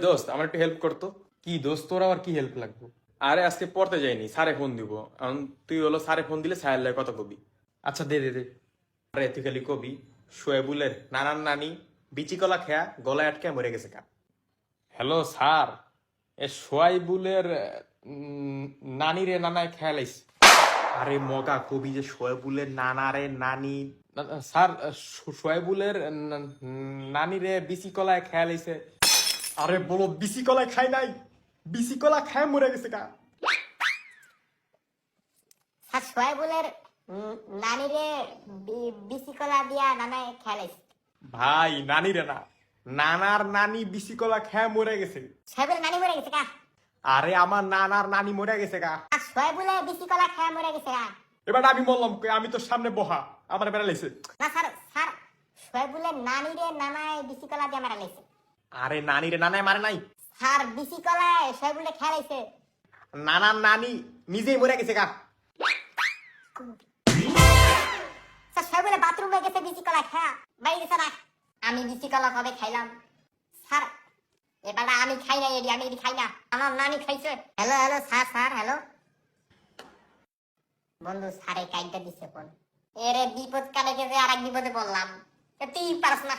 দোস্ত আমার একটু হেল্প করতো। কি দোস্ত তোর আবার কি হেল্প লাগবে? আরে আজকে পড়তে যাইনি স্যারে ফোন দিব। এখন তুই হলো স্যারে ফোন দিলে স্যার লাগে কথা কবি। আচ্ছা দে দে দে। আরে তুই খালি কবি শোয়েবুলের নানান নানি বিচি কলা খেয়া গলায় আটকে মরে গেছে কা হ্যালো স্যার এ সোয়াইবুলের নানি রে নানায় খেয়াল আইস আরে মগা কবি যে শোয়েবুলের নানারে নানি। না- না, স্যার সো- নানি রে বিচি কলায় খেয়াল আইছে আরে বলো বিচি কলা খাই নাই? বিচি কলা খায় মরে গেছে কা স্যার সোহেবুলের নানিরে বিসি কলা দিয়া নানায় খেলাইছে ভাই নানি রে না। নানার নানি বিচি কলা খায় মরে গেছে। নানি মরে গেছে কা আরে আমার নানার নানি মরে গেছে কা আর সোহেবুলে বিসি কলা খেয়ে মরে গেছে কা এবার আমি বললাম আমি তো সামনে বহা আমার বেড়া লাইছে না স্যার স্যার সোহেবুলের নানিরে নানায় বিসি কলা দিয়া মারা লাইছে আরে নানি রে নানায় মারে নাই? স্যার বিসি কলায় সোহেবুলে খেলাইছে। নানার নানি নিজেই মরে গেছে কা স্যার সোহেবুলে বাথরুমে গেছে বিসি কলা খায়া। গেছে না আমি বিসি কলা কবে খাইলাম? স্যার এবার আমি খাই না এডি আমি এডি খাই না। আমার নানি খাইছে। Hello hello sir sir hello. বন্ধু স্যারে কাইটা দিছে ফোন। এরে বিপদ কালে গেছে আর এক বিপদে বললাম তুই পারস না।